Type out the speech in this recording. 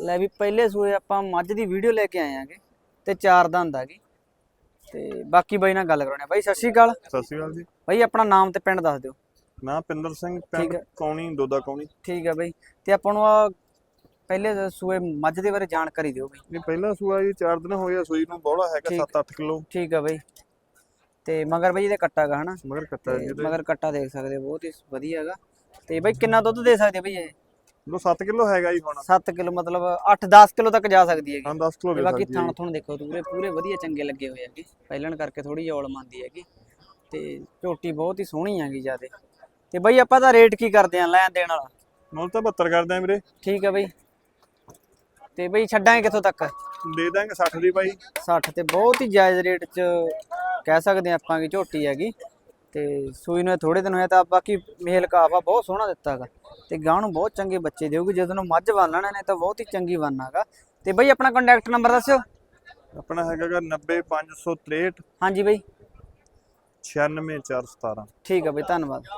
ਲੈ ਵੀ ਪਹਿਲੇ ਸੂਏ ਆਪਾਂ ਮੱਝ ਦੀ ਵੀਡੀਓ ਲੈ ਕੇ ਆਏ ਆਂਗੇ ਤੇ ਚਾਰ ਦੰਦ ਆਗੇ ਤੇ ਬਾਕੀ ਬਾਈ ਨਾਲ ਗੱਲ ਕਰਾਉਣੇ ਆ। ਬਾਈ ਸਤਿ ਸ਼੍ਰੀ ਅਕਾਲ। ਸਤਿ ਸ਼੍ਰੀ ਅਕਾਲ ਜੀ। ਬਾਈ ਆਪਣਾ ਨਾਮ ਤੇ ਪਿੰਡ ਦੱਸ ਦਿਓ। ਮੈਂ ਪਿੰਦਰ ਸਿੰਘ ਪਿੰਡ ਹੈ। ਕੌਣੀ ਦੋਦਾ ਕੌਣੀ। ਠੀਕ ਆ ਬਾਈ। ਤੇ ਆਪਾਂ ਨੂੰ ਆ ਪਹਿਲੇ ਸੂਏ ਮੱਝ ਦੇ ਬਾਰੇ ਜਾਣਕਾਰੀ ਦਿਓ ਬਾਈ। ਨਹੀਂ ਪਹਿਲਾ ਸੂਆ ਜੀ 4 ਦਿਨ ਹੋਏ ਆ ਸੂਈ ਨੂੰ ਬੋਲਾ ਹੈਗਾ ਠੀਕ। 7-8 ਕਿਲੋ। ਠੀਕ ਆ ਬਾਈ। ਤੇ ਮਗਰ ਬਾਈ ਇਹਦੇ ਕੱਟਾ ਗਾ ਹਨਾ? ਮਗਰ ਕੱਟਾ ਜੀ ਮਗਰ ਕੱਟਾ ਦੇਖ ਸਕਦੇ ਹੋ, ਬਹੁਤ ਹੀ ਵਧੀਆ ਹੈਗਾ। ਤੇ ਬਾਈ ਕਿੰਨਾ ਦੁੱਧ ਦੇ ਸਕਦੇ ਬਾਈ ਇਹ? ਲੋ 7 ਕਿਲੋ ਹੈਗਾ ਜੀ ਹੁਣ। 7 ਕਿਲੋ ਮਤਲਬ 8-10 ਕਿਲੋ ਤੱਕ ਜਾ ਸਕਦੀ ਹੈਗੀ। ਹਾਂ 10 ਕਿਲੋ ਤੇ ਦੇ ਬਾਕੀ ਥਣ ਥਣ ਦੇਖੋ ਪੂਰੇ ਪੂਰੇ ਵਧੀਆ ਚੰਗੇ ਲੱਗੇ ਹੋਏ ਹੈਗੇ। ਪਹਿਲਣ ਕਰਕੇ ਥੋੜੀ ਜਿਹੀ ਔਲ ਮੰਦੀ ਹੈਗੀ। ਤੇ ਝੋਟੀ ਬਹੁਤ ਹੀ ਸੋਹਣੀ ਹੈਗੀ ਜਿਆਦੇ। ਤੇ ਬਾਈ ਆਪਾਂ ਦਾ ਰੇਟ ਕੀ ਕਰਦੇ ਆਂ ਲੈਣ ਦੇਣ ਵਾਲਾ? ਮੁੱਲ ਤਾਂ 72 ਕਰਦੇ ਆ ਵੀਰੇ। ਠੀਕ ਹੈ ਬਾਈ। ਤੇ ਬਾਈ ਛੱਡਾਂਗੇ ਕਿੱਥੋਂ ਤੱਕ? ਦੇ ਦਾਂਗੇ 60 ਦੀ ਬਾਈ। 60 ਤੇ ਬਹੁਤ ਹੀ ਜਾਇਜ਼ ਰੇਟ 'ਚ ਕਹਿ ਸਕਦੇ ਆਪਾਂ ਕਿ ਝੋਟੀ ਹੈਗੀ। ਤੇ ਸੂਈ ਨੂੰ ਥੋੜੇ ਦਿਨ ਹੋਇਆ ਤਾਂ ਬਾਕੀ ਮੇਲ ਕਾਫਾ ਬਹੁਤ ਸੋਹਣਾ ਦਿੱਤਾ ਹੈਗਾ। ਤੇ ਗਾਂ ਨੂੰ ਬਹੁਤ ਚੰਗੇ ਬੱਚੇ ਦੇਊਗੀ ਜਦੋਂ ਨੂੰ ਮੱਝ ਬੰਨਣਾ ਨੇ ਤਾਂ ਬਹੁਤ ਹੀ ਚੰਗੀ ਬੰਨਾਗਾ ਤੇ ਬਾਈ ਆਪਣਾ ਕੰਟੈਕਟ ਨੰਬਰ ਦੱਸਿਓ। ਆਪਣਾ ਹੈਗਾਗਾ 90563 ਹਾਂਜੀ ਬਾਈ। 96417 ਠੀਕ ਹੈ ਬਾਈ ਧੰਨਵਾਦ।